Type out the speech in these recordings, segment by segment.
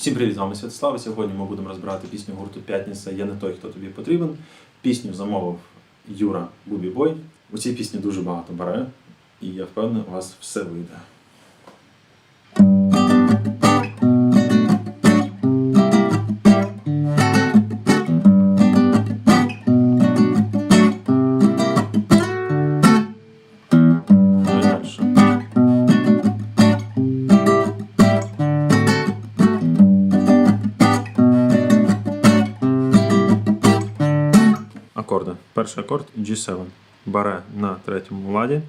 Всім привіт, з вами Святослав. Сьогодні ми будемо розбирати пісню гурту П'ятниця Я не той, хто тобі потрібен. Пісню замовив Юра Бубі Бой. У цій пісні дуже багато бере, і я впевнений, у вас все вийде. Акорди. Перший акорд G7. Бере на третьому ладі.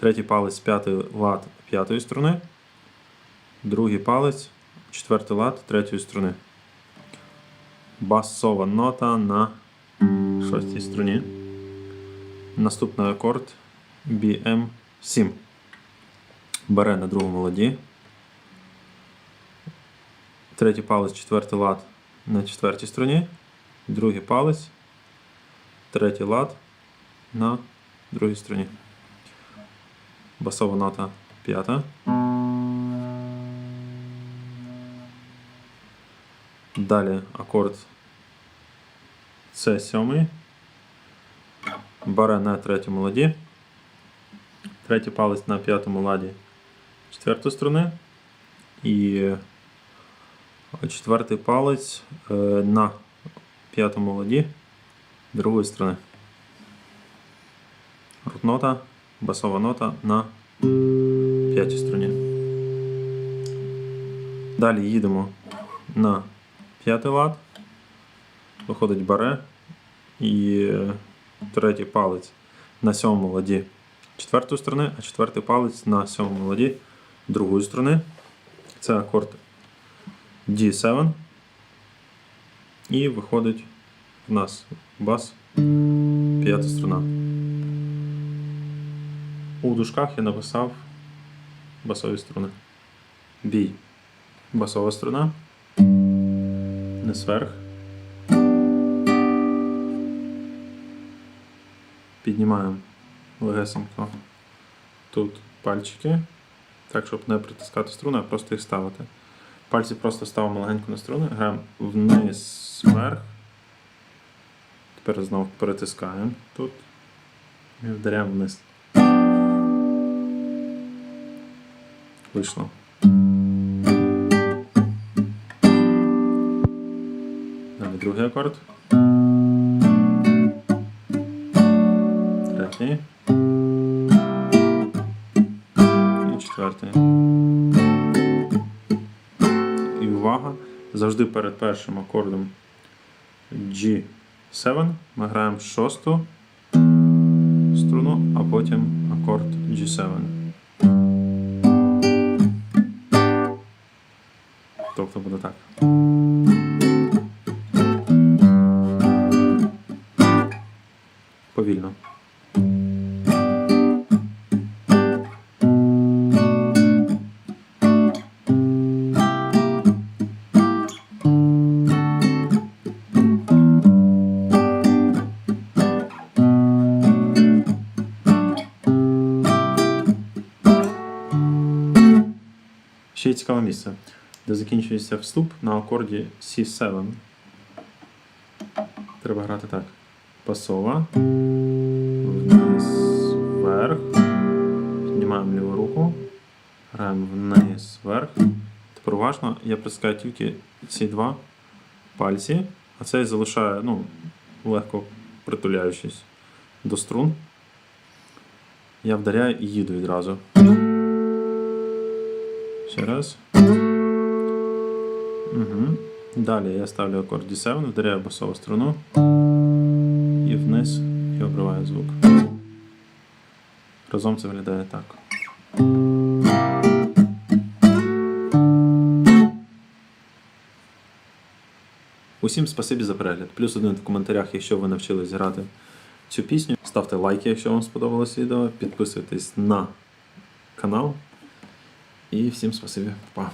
Третій палець п'ятий лад п'ятої струни. Другий палець четвертий лад третьої струни. Басова нота на шостій струні. Наступний акорд BM7. Бере на другому ладі. Третій палець четвертий лад на четвертій струні. Другий палець третій лад на другій струні. Басова нота п'ята. Далі акорд С7. Бере на третьому ладі. Третій палець на п'ятому ладі четвертої струни. І четвертий палець е, на п'ятому ладі другої сторони. Рутнота, басова нота на п'ятій струні. Далі їдемо на п'ятий лад. Виходить баре і третій палець на сьомому ладі четвертої сторони, а четвертий палець на сьомому ладі другої сторони. Це акорд D7. І виходить в нас бас, п'ята струна. У дужках я написав басові струни. Бій. Басова струна. Не сверх. Піднімаємо легесенько тут пальчики. Так, щоб не притискати струни, а просто їх ставити. Пальці просто ставимо легенько на струни, граємо вниз, вверх. Тепер знову перетискаємо тут і вдаряємо вниз. Вийшло. Далі другий акорд. Третій. І четвертий. І увага! Завжди перед першим акордом G7 ми граємо шосту струну, а потім акорд G7. Тобто буде так. Повільно. Ще є цікаве місце, де закінчується вступ на акорді C7. Треба грати так. Пасова. Вниз, вверх. Піднімаємо ліву руку. Граємо вниз, вверх. Тепер уважно, я притискаю тільки ці два пальці, а цей залишаю, ну, легко притуляючись до струн. Я вдаряю і їду відразу. Ще раз. Угу. Далі я ставлю акорд D7, вдаряю басову струну і вниз і обриваю звук. Разом це виглядає так. Усім спасибі за перегляд. Плюс один в коментарях, якщо ви навчились грати цю пісню. Ставте лайки, якщо вам сподобалось відео. Підписуйтесь на канал. І всім спасибі. Па.